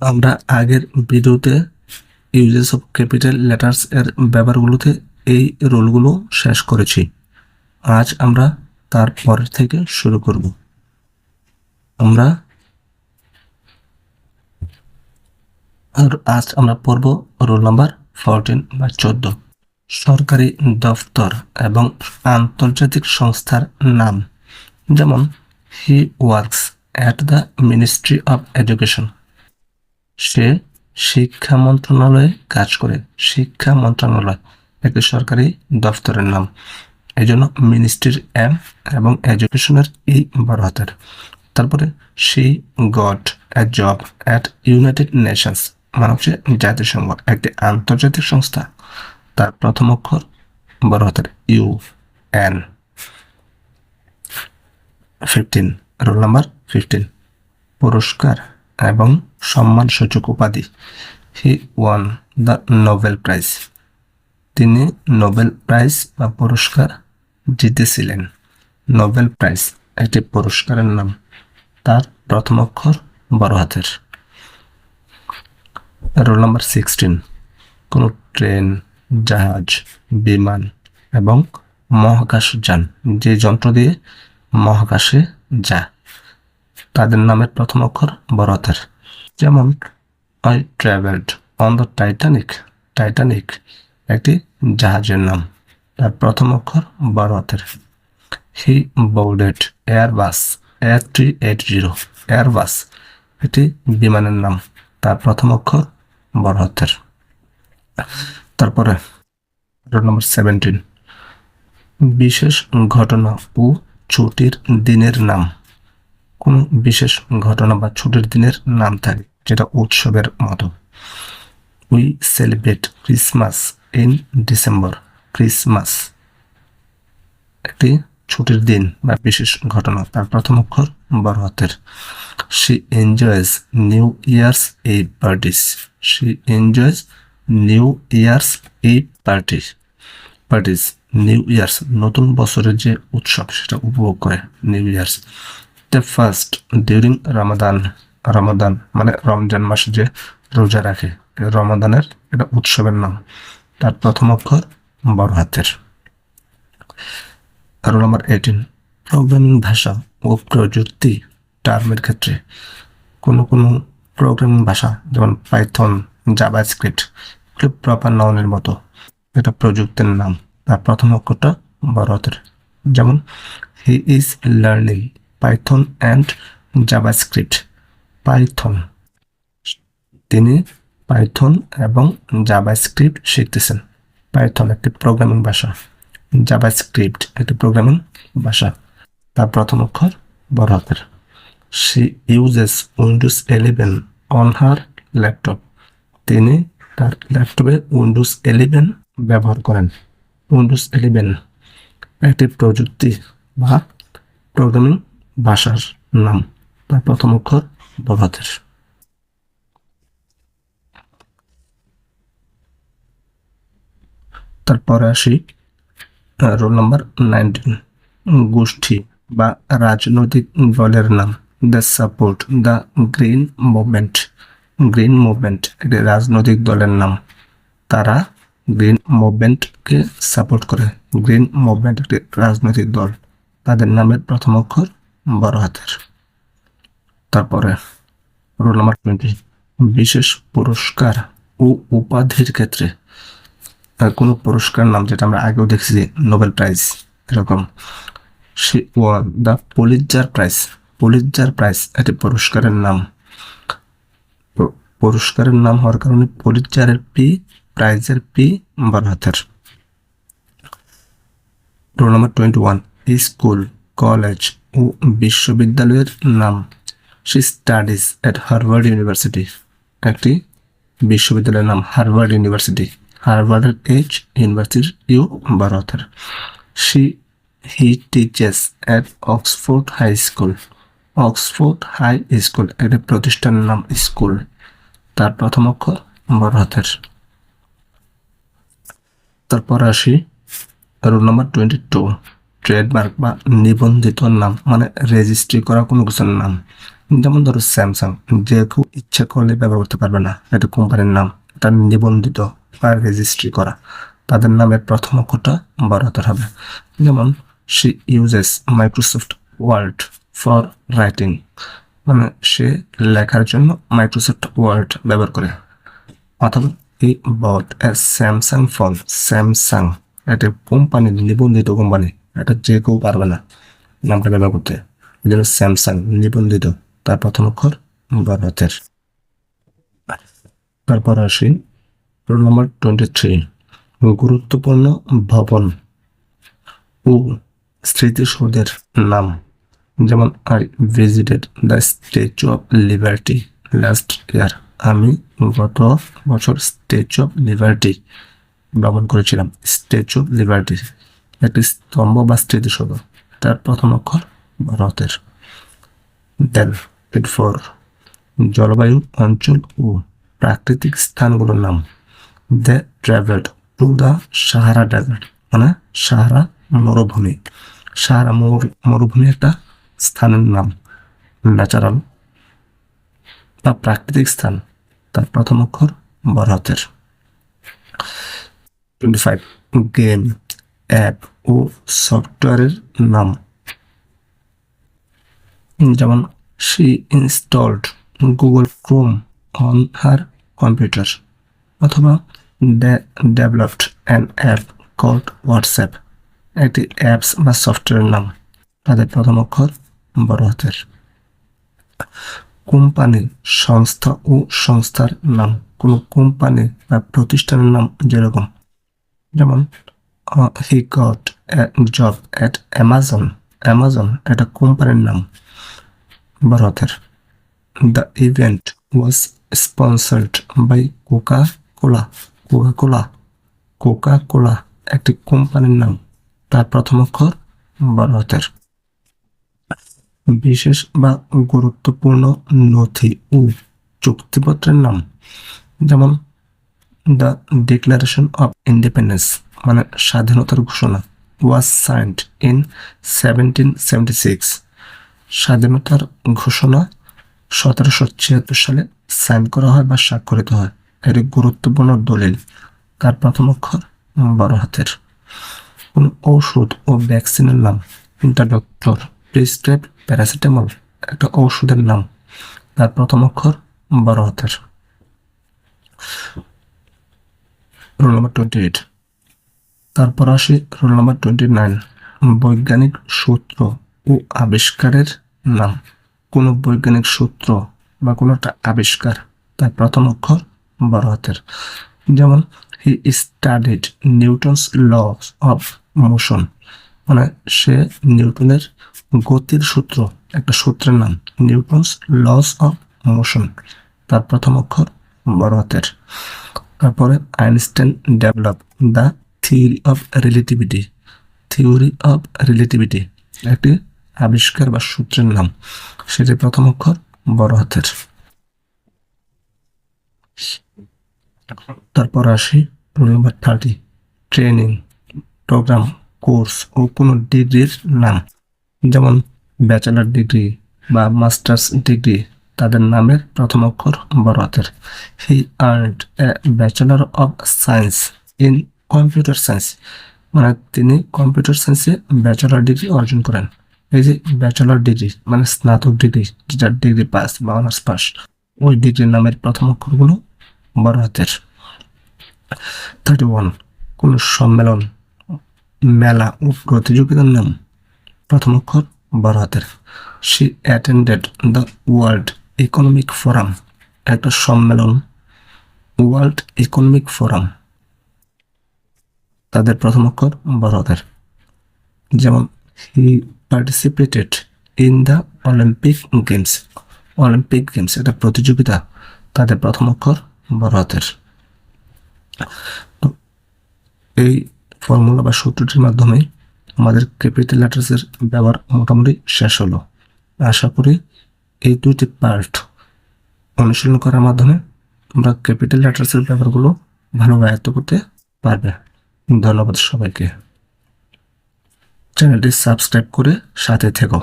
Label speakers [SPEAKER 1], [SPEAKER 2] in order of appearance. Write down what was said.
[SPEAKER 1] আমরা আগের ভিডিওতে ইউজেস অফ ক্যাপিটাল লেটার্স এর ব্যবহারগুলোতে এই রোলগুলো শেষ করেছি। আজ আমরা তার পরের থেকে শুরু করব। আমরা আজ আমরা পড়ব রোল নাম্বার ফোরটিন বা চোদ্দ। সরকারি দফতর এবং আন্তর্জাতিক সংস্থার নাম, যেমন he works at the ministry of education সে শিক্ষা মন্ত্রণালয়ে কাজ করে। শিক্ষা মন্ত্রণালয় একটি সরকারি দফতরের নাম। এই জন্য মিনিস্ট্রির এম এবং এডুকেশনের ই বড় হাতের তারপরে she got a job at United Nations মানে হচ্ছে জাতিসংঘ, একটি আন্তর্জাতিক সংস্থা। তার প্রথম অক্ষর বড় হাতের U, N. Fifteen, roll number fifteen. পুরস্কার। এবং সম্মানসূচক উপাধি। He won the Nobel prize তিনি নোবেল প্রাইজ বা পুরস্কার জিতেছিলেন। নোবেল প্রাইজ একটি পুরস্কারের নাম। তার প্রথম অক্ষর বড় হাতের। রোল নাম্বার সিক্সটিন কোনো ট্রেন, জাহাজ, বিমান এবং মহাকাশ যান যে যন্ত্র দিয়ে মহাকাশে যায়। তাদের নামের প্রথম অক্ষর বড় হাতের যেমন I travelled on the Titanic Titanic একটি জাহাজের নাম। তার প্রথম অক্ষর বড় হাতের he boarded Airbus A three eight zero Airbus এটি বিমানের নাম। তার প্রথম অক্ষর বড় হাতের তারপরে রোল নম্বর সেভেন্টিন বিশেষ ঘটনা ও ছুটির দিনের নাম। কোনো বিশেষ ঘটনা বা ছুটির দিনের নাম থাকে, যেটা উৎসবের মতো। We celebrate Christmas in December. Christmas একটি ছুটির দিন বা বিশেষ ঘটনা, তার প্রথম অক্ষর বড় হাতের she enjoys New Year's Eve parties she enjoys New Year's Eve party parties New Year's নতুন বছরের যে উৎসব, সেটা উপভোগ করে। New Year's the first during Ramadan Ramadan মানে রমজান মাসে যে রোজা রাখে রমাদানের এটা উৎসবের নাম। তার প্রথম অক্ষর বড় হাতের। রোল নাম্বার এইটিন প্রোগ্রামিং ভাষা ও প্রযুক্তি টার্মের ক্ষেত্রে কোনো কোনো প্রোগ্রামিং ভাষা, যেমন পাইথন জাবা স্ক্রিপ্ট এগুলো প্রপার নাউনের মতো, এটা প্রযুক্তির নাম। তার প্রথম অক্ষরটা বড় হাতের। যেমন he is learning Python and JavaScript Python তিনি পাইথন এবং জাভা স্ক্রিপ্ট শিখতেছেন। পাইথন একটি প্রোগ্রামিং ভাষা। জাভা স্ক্রিপ্ট একটি প্রোগ্রামিং ভাষা। তার প্রথম অক্ষর বড় হাতের। She uses Windows eleven on her laptop তিনি তার ল্যাপটপে উইন্ডোজ ইলেভেন ব্যবহার করেন। উইন্ডোজ ইলেভেন একটি প্রযুক্তি বা প্রোগ্রামিং ভাষার নাম। তার প্রথম অক্ষর হাতের তারপরে আসি রোল নাম্বার নাইনটিন গোষ্ঠী বা রাজনৈতিক দলের নাম। The support the Green Movement Green Movement একটি রাজনৈতিক দলের নাম। তারা গ্রিন মুভমেন্টকে সাপোর্ট করে। গ্রিন মুভমেন্ট একটি রাজনৈতিক দল। তাদের নামের প্রথম অক্ষর বড় হাতের। তারপরে রোল নাম্বার টোয়েন্টি বিশেষ পুরস্কার ও উপাধির ক্ষেত্রে। কোনো পুরস্কার নাম যেটা আমরা আগেও দেখছি যে নোবেল প্রাইজ, এরকম। সে the Pulitzer prize. Pulitzer prize একটি পুরস্কারের নাম। পুরস্কারের নাম হওয়ার কারণে পলিজারের পি, প্রাইজের পি, বড় হাতের। Roll number twenty one, school, college ও বিশ্ববিদ্যালয়ের নাম। She studies at Harvard University একটি বিশ্ববিদ্যালয়ের নাম হার্ভার্ড ইউনিভার্সিটি হার্ভার্ডের এইচ ইউনিভার্সিটির ইউ ভারতের C he teaches at Oxford High School Oxford High School একটি প্রতিষ্ঠানের নাম স্কুল। তার প্রথম অক্ষর হাতের তারপর আসি roll number twenty two trademark বা নিবন্ধিত নাম মানে রেজিস্ট্রি করা কোনো কিছুর নাম। যেমন ধরো স্যামসাং যে কেউ ইচ্ছা করলে ব্যবহার করতে পারবে না, এটা কোম্পানির নাম। এটা নিবন্ধিত বা রেজিস্ট্রি করা। তাদের নামের প্রথম অক্ষরটা বড় হাতের হবে। যেমন she uses Microsoft Word for writing মানে সে লেখার জন্য মাইক্রোসফট ওয়ার্ড ব্যবহার করে। অথবা he bought Samsung phone Samsung এটা কোম্পানি নিবন্ধিত কোম্পানি এটা যে কেউ পারবে না নামটা ব্যবহার করতে। জন্য স্যামসাং নিবন্ধিত। তার প্রথম অক্ষর হাতের তারপর আসি রোল নম্বর টোয়েন্টি থ্রি গুরুত্বপূর্ণ ভবন ও স্মৃতিসৌধের নাম। যেমন I visited the Statue of Liberty last year আমি গত বছর স্ট্যাচু অফ লিবার্টি ভ্রমণ করেছিলাম। স্ট্যাচু অফ লিবার্টি একটি স্তম্ভ বা স্মৃতিসৌধ। তার প্রথম অক্ষর ভারতের দেন ফোর জলবায়ু, অঞ্চল ও প্রাকৃতিক স্থানগুলোর নাম। They travelled to the Sahara Desert মানে সাহারা মরুভূমি। সাহারা মরু- মরুভূমি একটা স্থানের নাম। ন্যাচারাল বা প্রাকৃতিক স্থান। তার প্রথম অক্ষর ভারতের টোয়েন্টি ফাইভ গেম অ্যাপ ও সফটওয়্যারের নাম। যেমন she installed Google Chrome on her computer অথবা developed an app called WhatsApp একটি অ্যাপস বা সফটওয়্যারের নাম। তাদের প্রথম অক্ষর বড় হাতের। কোম্পানি, সংস্থা ও সংস্থার নাম। কোনো কোম্পানি বা প্রতিষ্ঠানের নাম যেরকম। যেমন he got job at Amazon Amazon এটা কোম্পানির নাম হাতের the event was sponsored by Coca-Cola Coca-Cola Coca-Cola একটি কোম্পানির নাম তার প্রথম অক্ষর হাতের বিশেষ বা গুরুত্বপূর্ণ নথি ও চুক্তিপত্রের নাম, যেমন দ্য ডিক্লারেশন অফ ইন্ডিপেন্ডেন্স মানে স্বাধীনতার ঘোষণা was signed in seventeen seventy six স্বাধীনতার ঘোষণা সতেরোশো ছিয়াত্তর সালে সাইন করা হয় বা স্বাক্ষরিত হয়। এটি গুরুত্বপূর্ণ দলিল, তার প্রথম অক্ষর বড় হাতের। কোন ঔষধ ও ভ্যাকসিনের নাম দ্য ডক্টর প্রিসক্রাইব প্যারাসিটামল একটা ঔষধের নাম, তার প্রথম অক্ষর বড় হাতের। রোল নাম্বার টোয়েন্টি এইট তারপর আসি রোল নাম্বার টোয়েন্টি নাইন বৈজ্ঞানিক সূত্র ও আবিষ্কারের নাম। কোনো বৈজ্ঞানিক সূত্র বা কোনো একটা আবিষ্কার তার প্রথম অক্ষর বড় হাতের। যেমন he studied Newton's laws of motion মানে সে নিউটনের গতির সূত্র, একটা সূত্রের নাম নিউটনস লস অফ মোশন তার প্রথম অক্ষর বড় হাতের। তারপরে Einstein develop the theory of relativity theory of relativity একটি আবিষ্কার বা সূত্রের নাম। সেটি প্রথম অক্ষর বড় হাতের। তারপর আসি number thirty training programme course ও কোনো ডিগ্রির নাম। যেমন ব্যাচেলার ডিগ্রি বা মাস্টার্স ডিগ্রি তাদের নামের প্রথম অক্ষর বড় হাতের। He earned a Bachelor of Science in computer science. মানে তিনি কম্পিউটার সায়েন্সে ব্যাচেলার ডিগ্রি অর্জন করেন। এই যে ব্যাচেলার ডিগ্রি মানে স্নাতক ডিগ্রি যেটা ডিগ্রি পাস বা অনার্স পাস, ওই ডিগ্রির নামের প্রথম অক্ষরগুলো বড় হাতের। থার্টি ওয়ান কোনো সম্মেলন, মেলা ও প্রতিযোগিতার নাম, প্রথম অক্ষর বড় হাতের। She attended the World Economic Forum একটা সম্মেলন ওয়ার্ল্ড ইকোনমিক ফোরাম তাদের প্রথম অক্ষর বড় যেমন he participated in the Olympic Games Olympic Games এটা প্রতিযোগিতা, তাদের প্রথম অক্ষর বড় এই ফর্মুলা বা সূত্রটির মাধ্যমে আমাদের ক্যাপিটাল লেটার্সের ব্যবহার মোটামুটি শেষ হলো। আশা করি এই দুটি পার্ট অনুশীলন করার মাধ্যমে তোমরা ক্যাপিটাল লেটার্সের ব্যাপারগুলো ভালোভাবে আয়ত্ত করতে পারবে। ধন্যবাদ সবাইকে। চ্যানেলটি সাবস্ক্রাইব করে সাথে থেকো।